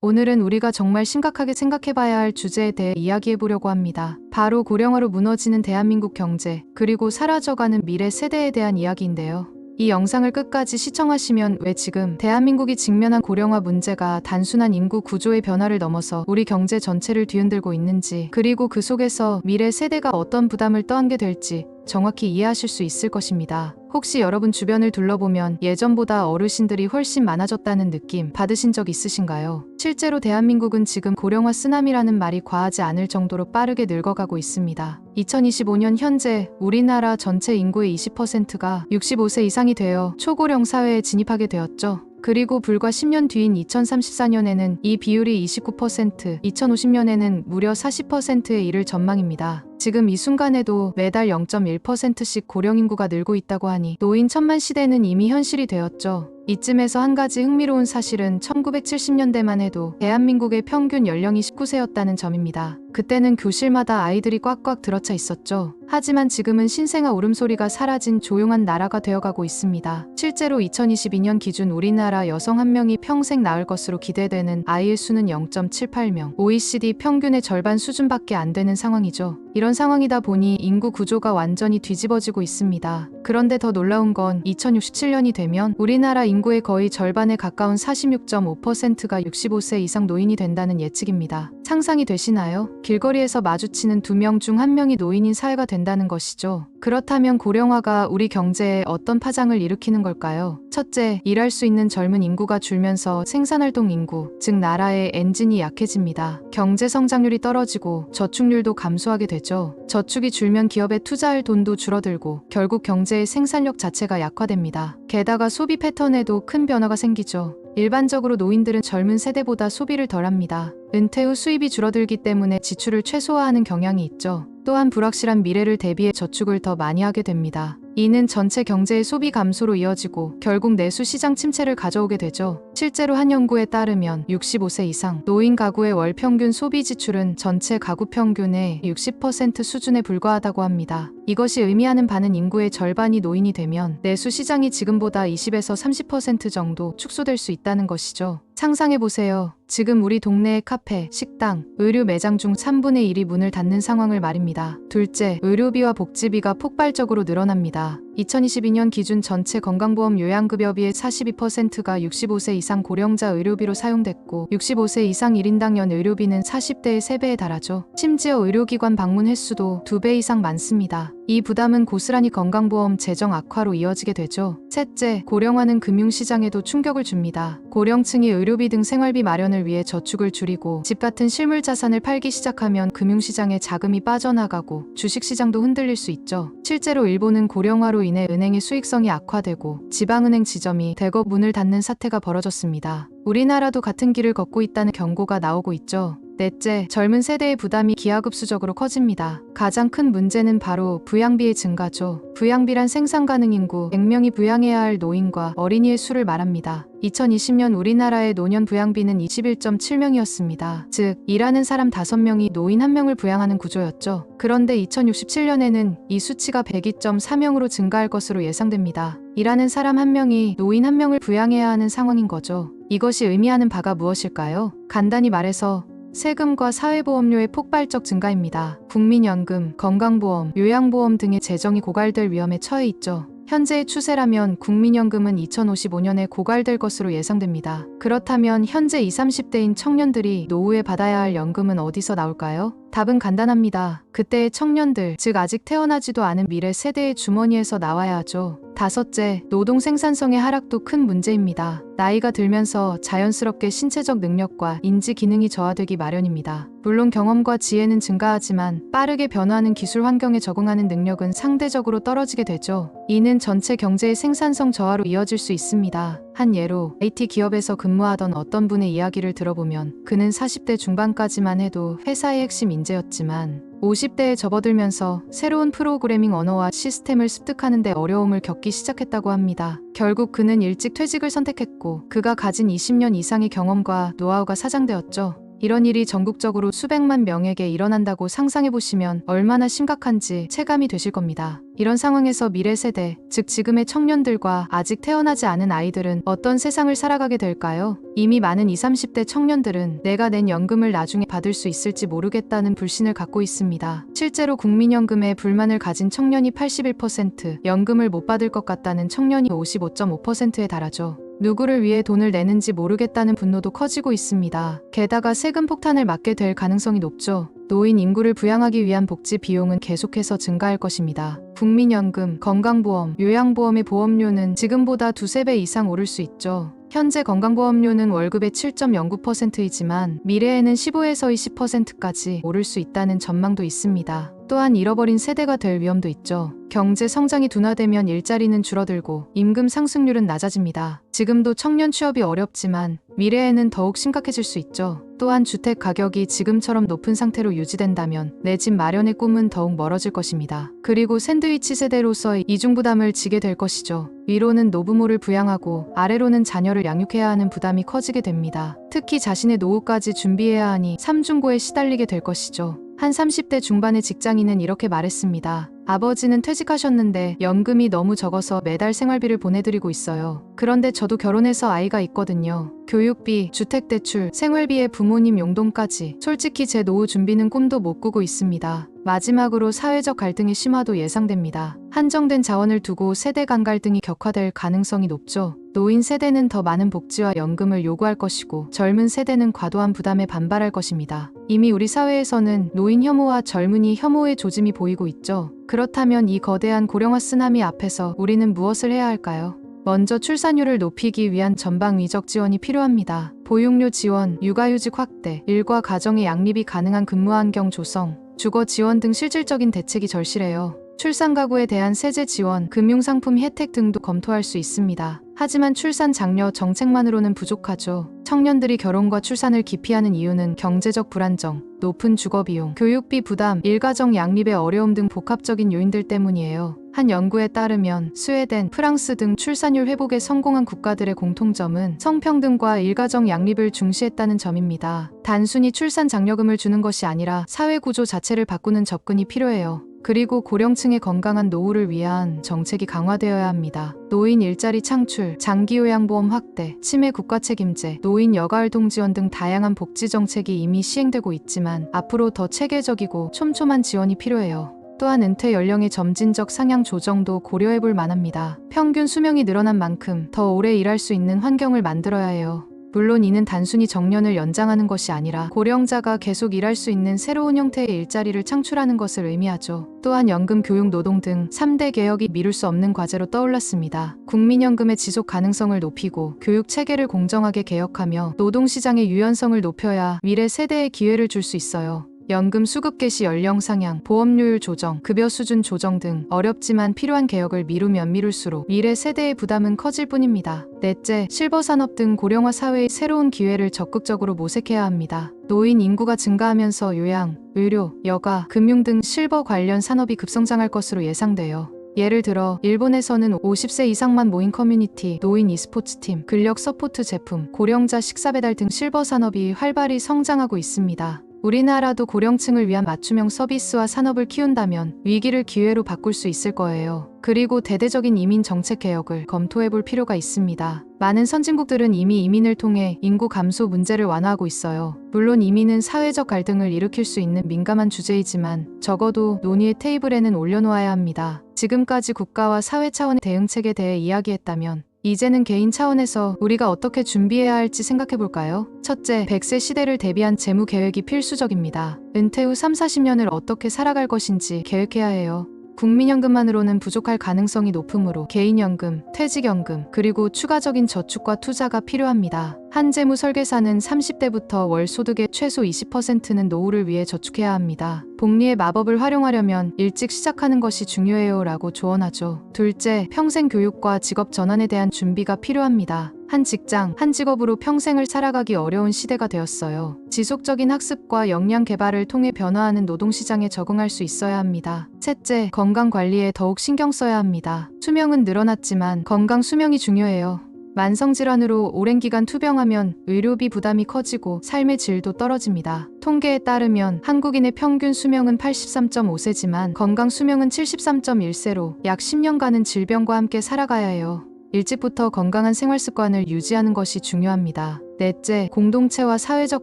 오늘은 우리가 정말 심각하게 생각해봐야 할 주제에 대해 이야기해보려고 합니다. 바로 고령화로 무너지는 대한민국 경제, 그리고 사라져가는 미래 세대에 대한 이야기인데요. 이 영상을 끝까지 시청하시면 왜 지금 대한민국이 직면한 고령화 문제가 단순한 인구 구조의 변화를 넘어서 우리 경제 전체를 뒤흔들고 있는지, 그리고 그 속에서 미래 세대가 어떤 부담을 떠안게 될지 정확히 이해하실 수 있을 것입니다. 혹시 여러분 주변을 둘러보면 예전보다 어르신들이 훨씬 많아졌다는 느낌 받으신 적 있으신가요? 실제로 대한민국은 지금 고령화 쓰나미라는 말이 과하지 않을 정도로 빠르게 늙어가고 있습니다. 2025년 현재 우리나라 전체 인구의 20%가 65세 이상이 되어 초고령 사회에 진입하게 되었죠. 그리고 불과 10년 뒤인 2034년에는 이 비율이 29%, 2050년에는 무려 40%에 이를 전망입니다. 지금 이 순간에도 매달 0.1%씩 고령 인구가 늘고 있다고 하니 노인 천만 시대는 이미 현실이 되었죠. 이쯤에서 한 가지 흥미로운 사실은 1970년대만 해도 대한민국의 평균 연령이 19세였다는 점입니다. 그때는 교실마다 아이들이 꽉꽉 들어차 있었죠. 하지만 지금은 신생아 울음소리가 사라진 조용한 나라가 되어가고 있습니다. 실제로 2022년 기준 우리나라 여성 한 명이 평생 낳을 것으로 기대되는 아이의 수는 0.78명, OECD 평균의 절반 수준밖에 안 되는 상황이죠. 이런 상황이다 보니 인구 구조가 완전히 뒤집어지고 있습니다. 그런데 더 놀라운 건 2067년이 되면 우리나라 인구의 거의 절반에 가까운 46.5%가 65세 이상 노인이 된다는 예측입니다. 상상이 되시나요? 길거리에서 마주치는 두 명 중 한 명이 노인인 사회가 된다는 것이죠. 그렇다면 고령화가 우리 경제에 어떤 파장을 일으키는 걸까요? 첫째, 일할 수 있는 젊은 인구가 줄면서 생산활동 인구, 즉 나라의 엔진이 약해집니다. 경제 성장률이 떨어지고 저축률도 감소하게 되죠. 저축이 줄면 기업에 투자할 돈도 줄어들고 결국 경제의 생산력 자체가 약화됩니다. 게다가 소비 패턴에도 큰 변화가 생기죠. 일반적으로 노인들은 젊은 세대보다 소비를 덜 합니다. 은퇴 후 수입이 줄어들기 때문에 지출을 최소화하는 경향이 있죠. 또한 불확실한 미래를 대비해 저축을 더 많이 하게 됩니다. 이는 전체 경제의 소비 감소로 이어지고 결국 내수 시장 침체를 가져오게 되죠. 실제로 한 연구에 따르면 65세 이상 노인 가구의 월 평균 소비 지출은 전체 가구 평균의 60% 수준에 불과하다고 합니다. 이것이 의미하는 바는 인구의 절반이 노인이 되면 내수 시장이 지금보다 20에서 30% 정도 축소될 수 있다는 것이죠. 상상해보세요. 지금 우리 동네의 카페, 식당, 의류 매장 중 3분의 1이 문을 닫는 상황을 말입니다. 둘째, 의료비와 복지비가 폭발적으로 늘어납니다. 2022년 기준 전체 건강보험 요양급여비의 42%가 65세 이상 고령자 의료비로 사용됐고 65세 이상 1인당 연 의료비는 40대의 3배에 달하죠. 심지어 의료기관 방문 횟수도 2배 이상 많습니다. 이 부담은 고스란히 건강보험 재정 악화로 이어지게 되죠. 셋째, 고령화는 금융시장에도 충격을 줍니다. 고령층이 의료비 등 생활비 마련을 위해 저축을 줄이고 집 같은 실물 자산을 팔기 시작하면 금융시장에 자금이 빠져나가고 주식시장도 흔들릴 수 있죠. 실제로 일본은 고령화로 인해 은행의 수익성이 악화되고 지방은행 지점이 대거 문을 닫는 사태가 벌어졌습니다. 우리나라도 같은 길을 걷고 있다는 경고가 나오고 있죠. 넷째, 젊은 세대의 부담이 기하급수적으로 커집니다. 가장 큰 문제는 바로 부양비의 증가죠. 부양비란 생산 가능 인구 100명이 부양해야 할 노인과 어린이의 수를 말합니다. 2020년 우리나라의 노년 부양비는 21.7명이었습니다. 즉, 일하는 사람 5명이 노인 1명을 부양하는 구조였죠. 그런데 2067년에는 이 수치가 102.4명으로 증가할 것으로 예상됩니다. 일하는 사람 1명이 노인 1명을 부양해야 하는 상황인 거죠. 이것이 의미하는 바가 무엇일까요? 간단히 말해서 세금과 사회보험료의 폭발적 증가입니다. 국민연금, 건강보험, 요양보험 등의 재정이 고갈될 위험에 처해 있죠. 현재의 추세라면 국민연금은 2055년에 고갈될 것으로 예상됩니다. 그렇다면 현재 20, 30대인 청년들이 노후에 받아야 할 연금은 어디서 나올까요? 답은 간단합니다. 그때의 청년들, 즉 아직 태어나지도 않은 미래 세대의 주머니에서 나와야 하죠. 다섯째, 노동 생산성의 하락도 큰 문제입니다. 나이가 들면서 자연스럽게 신체적 능력과 인지 기능이 저하되기 마련입니다. 물론 경험과 지혜는 증가하지만 빠르게 변화하는 기술 환경에 적응하는 능력은 상대적으로 떨어지게 되죠. 이는 전체 경제의 생산성 저하로 이어질 수 있습니다. 한 예로 IT 기업에서 근무하던 어떤 분의 이야기를 들어보면 그는 40대 중반까지만 해도 회사의 핵심 인재였지만 50대에 접어들면서 새로운 프로그래밍 언어와 시스템을 습득하는데 어려움을 겪기 시작했다고 합니다. 결국 그는 일찍 퇴직을 선택했고 그가 가진 20년 이상의 경험과 노하우가 사장되었죠. 이런 일이 전국적으로 수백만 명에게 일어난다고 상상해 보시면 얼마나 심각한지 체감이 되실 겁니다. 이런 상황에서 미래 세대, 즉 지금의 청년들과 아직 태어나지 않은 아이들은 어떤 세상을 살아가게 될까요? 이미 많은 20, 30대 청년들은 내가 낸 연금을 나중에 받을 수 있을지 모르겠다는 불신을 갖고 있습니다. 실제로 국민연금에 불만을 가진 청년이 81%, 연금을 못 받을 것 같다는 청년이 55.5%에 달하죠. 누구를 위해 돈을 내는지 모르겠다는 분노도 커지고 있습니다. 게다가 세금 폭탄을 맞게 될 가능성이 높죠. 노인 인구를 부양하기 위한 복지 비용은 계속해서 증가할 것입니다. 국민연금, 건강보험, 요양보험의 보험료는 지금보다 두세 배 이상 오를 수 있죠. 현재 건강보험료는 월급의 7.09%이지만 미래에는 15에서 20%까지 오를 수 있다는 전망도 있습니다. 또한 잃어버린 세대가 될 위험도 있죠. 경제 성장이 둔화되면 일자리는 줄어들고 임금 상승률은 낮아집니다. 지금도 청년 취업이 어렵지만 미래에는 더욱 심각해질 수 있죠. 또한 주택 가격이 지금처럼 높은 상태로 유지된다면 내 집 마련의 꿈은 더욱 멀어질 것입니다. 그리고 샌드위치 세대로서의 이중 부담을 지게 될 것이죠. 위로는 노부모를 부양하고 아래로는 자녀를 양육해야 하는 부담이 커지게 됩니다. 특히 자신의 노후까지 준비해야 하니 삼중고에 시달리게 될 것이죠. 한 30대 중반의 직장인은 이렇게 말했습니다. 아버지는 퇴직하셨는데 연금이 너무 적어서 매달 생활비를 보내드리고 있어요. 그런데 저도 결혼해서 아이가 있거든요. 교육비, 주택대출, 생활비에 부모님 용돈까지. 솔직히 제 노후 준비는 꿈도 못 꾸고 있습니다. 마지막으로 사회적 갈등이 심화도 예상됩니다. 한정된 자원을 두고 세대 간 갈등이 격화될 가능성이 높죠. 노인 세대는 더 많은 복지와 연금을 요구할 것이고 젊은 세대는 과도한 부담에 반발할 것입니다. 이미 우리 사회에서는 노인 혐오와 젊은이 혐오의 조짐이 보이고 있죠. 그렇다면 이 거대한 고령화 쓰나미 앞에서 우리는 무엇을 해야 할까요? 먼저 출산율을 높이기 위한 전방 위적 지원이 필요합니다. 보육료 지원, 육아휴직 확대, 일과 가정의 양립이 가능한 근무 환경 조성, 주거 지원 등 실질적인 대책이 절실해요. 출산 가구에 대한 세제 지원, 금융상품 혜택 등도 검토할 수 있습니다. 하지만 출산 장려 정책만으로는 부족하죠. 청년들이 결혼과 출산을 기피하는 이유는 경제적 불안정, 높은 주거비용, 교육비 부담, 일가정 양립의 어려움 등 복합적인 요인들 때문이에요. 한 연구에 따르면 스웨덴, 프랑스 등 출산율 회복에 성공한 국가들의 공통점은 성평등과 일가정 양립을 중시했다는 점입니다. 단순히 출산 장려금을 주는 것이 아니라 사회 구조 자체를 바꾸는 접근이 필요해요. 그리고 고령층의 건강한 노후를 위한 정책이 강화되어야 합니다. 노인 일자리 창출, 장기요양보험 확대, 치매 국가 책임제, 노인 여가활동 지원 등 다양한 복지 정책이 이미 시행되고 있지만 앞으로 더 체계적이고 촘촘한 지원이 필요해요. 또한 은퇴 연령의 점진적 상향 조정도 고려해 볼 만합니다. 평균 수명이 늘어난 만큼 더 오래 일할 수 있는 환경을 만들어야 해요. 물론 이는 단순히 정년을 연장하는 것이 아니라 고령자가 계속 일할 수 있는 새로운 형태의 일자리를 창출하는 것을 의미하죠. 또한 연금, 교육, 노동 등 3대 개혁이 미룰 수 없는 과제로 떠올랐습니다. 국민연금의 지속 가능성을 높이고 교육 체계를 공정하게 개혁하며 노동시장의 유연성을 높여야 미래 세대에 기회를 줄 수 있어요. 연금 수급 개시 연령 상향, 보험료율 조정, 급여 수준 조정 등 어렵지만 필요한 개혁을 미루면 미룰수록 미래 세대의 부담은 커질 뿐입니다. 넷째, 실버 산업 등 고령화 사회의 새로운 기회를 적극적으로 모색해야 합니다. 노인 인구가 증가하면서 요양, 의료, 여가, 금융 등 실버 관련 산업이 급성장할 것으로 예상돼요. 예를 들어 일본에서는 50세 이상만 모인 커뮤니티, 노인 e스포츠 팀, 근력 서포트 제품, 고령자 식사 배달 등 실버 산업이 활발히 성장하고 있습니다. 우리나라도 고령층을 위한 맞춤형 서비스와 산업을 키운다면 위기를 기회로 바꿀 수 있을 거예요. 그리고 대대적인 이민 정책 개혁을 검토해 볼 필요가 있습니다. 많은 선진국들은 이미 이민을 통해 인구 감소 문제를 완화하고 있어요. 물론 이민은 사회적 갈등을 일으킬 수 있는 민감한 주제이지만 적어도 논의의 테이블에는 올려놓아야 합니다. 지금까지 국가와 사회 차원의 대응책에 대해 이야기했다면 이제는 개인 차원에서 우리가 어떻게 준비해야 할지 생각해 볼까요? 첫째, 100세 시대를 대비한 재무 계획이 필수적입니다. 은퇴 후 3, 40년을 어떻게 살아갈 것인지 계획해야 해요. 국민연금만으로는 부족할 가능성이 높으므로 개인연금, 퇴직연금, 그리고 추가적인 저축과 투자가 필요합니다. 한 재무 설계사는 30대부터 월 소득의 최소 20%는 노후를 위해 저축해야 합니다. 복리의 마법을 활용하려면 일찍 시작하는 것이 중요해요 라고 조언하죠. 둘째, 평생 교육과 직업 전환에 대한 준비가 필요합니다. 한 직장, 한 직업으로 평생을 살아가기 어려운 시대가 되었어요. 지속적인 학습과 역량 개발을 통해 변화하는 노동시장에 적응할 수 있어야 합니다. 셋째, 건강 관리에 더욱 신경 써야 합니다. 수명은 늘어났지만 건강 수명이 중요해요. 만성질환으로 오랜 기간 투병하면 의료비 부담이 커지고 삶의 질도 떨어집니다. 통계에 따르면 한국인의 평균 수명은 83.5세지만 건강 수명은 73.1세로 약 10년간은 질병과 함께 살아가야 해요. 일찍부터 건강한 생활 습관을 유지하는 것이 중요합니다. 넷째, 공동체와 사회적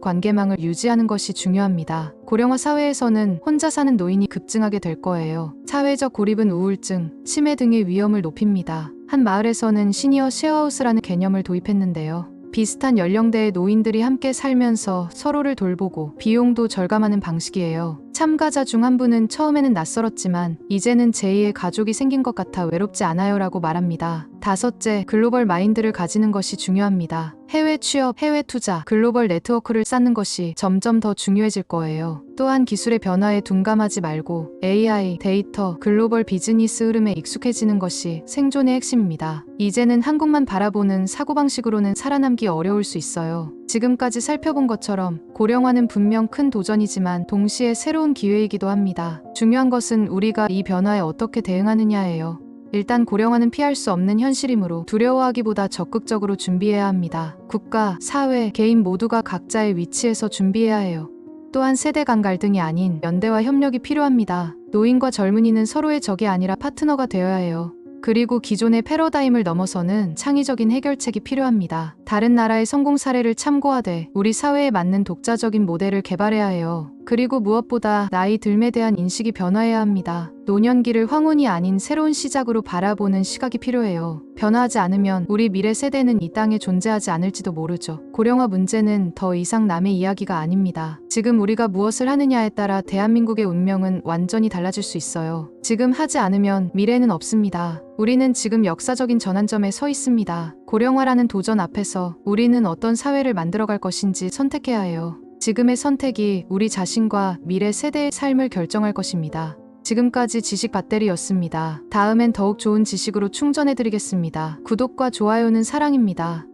관계망을 유지하는 것이 중요합니다. 고령화 사회에서는 혼자 사는 노인이 급증하게 될 거예요. 사회적 고립은 우울증, 치매 등의 위험을 높입니다. 한 마을에서는 시니어 쉐어하우스라는 개념을 도입했는데요. 비슷한 연령대의 노인들이 함께 살면서 서로를 돌보고 비용도 절감하는 방식이에요. 참가자 중 한 분은 처음에는 낯설었지만 이제는 제2의 가족이 생긴 것 같아 외롭지 않아요라고 말합니다. 다섯째, 글로벌 마인드를 가지는 것이 중요합니다. 해외 취업, 해외 투자, 글로벌 네트워크를 쌓는 것이 점점 더 중요해질 거예요. 또한 기술의 변화에 둔감하지 말고 AI, 데이터, 글로벌 비즈니스 흐름에 익숙해지는 것이 생존의 핵심입니다. 이제는 한국만 바라보는 사고방식으로는 살아남기 어려울 수 있어요. 지금까지 살펴본 것처럼 고령화는 분명 큰 도전이지만 동시에 새로운 기회이기도 합니다. 중요한 것은 우리가 이 변화에 어떻게 대응하느냐예요. 일단 고령화는 피할 수 없는 현실이므로 두려워하기보다 적극적으로 준비해야 합니다. 국가, 사회, 개인 모두가 각자의 위치에서 준비해야 해요. 또한 세대 간 갈등이 아닌 연대와 협력이 필요합니다. 노인과 젊은이는 서로의 적이 아니라 파트너가 되어야 해요. 그리고 기존의 패러다임을 넘어서는 창의적인 해결책이 필요합니다. 다른 나라의 성공 사례를 참고하되 우리 사회에 맞는 독자적인 모델을 개발해야 해요. 그리고 무엇보다 나이 들에 대한 인식이 변화해야 합니다. 노년기를 황혼이 아닌 새로운 시작으로 바라보는 시각이 필요해요. 변화하지 않으면 우리 미래 세대는 이 땅에 존재하지 않을지도 모르죠. 고령화 문제는 더 이상 남의 이야기가 아닙니다. 지금 우리가 무엇을 하느냐에 따라 대한민국의 운명은 완전히 달라질 수 있어요. 지금 하지 않으면 미래는 없습니다. 우리는 지금 역사적인 전환점에 서 있습니다. 고령화라는 도전 앞에서 우리는 어떤 사회를 만들어갈 것인지 선택해야 해요. 지금의 선택이 우리 자신과 미래 세대의 삶을 결정할 것입니다. 지금까지 지식 배터리였습니다. 다음엔 더욱 좋은 지식으로 충전해드리겠습니다. 구독과 좋아요는 사랑입니다.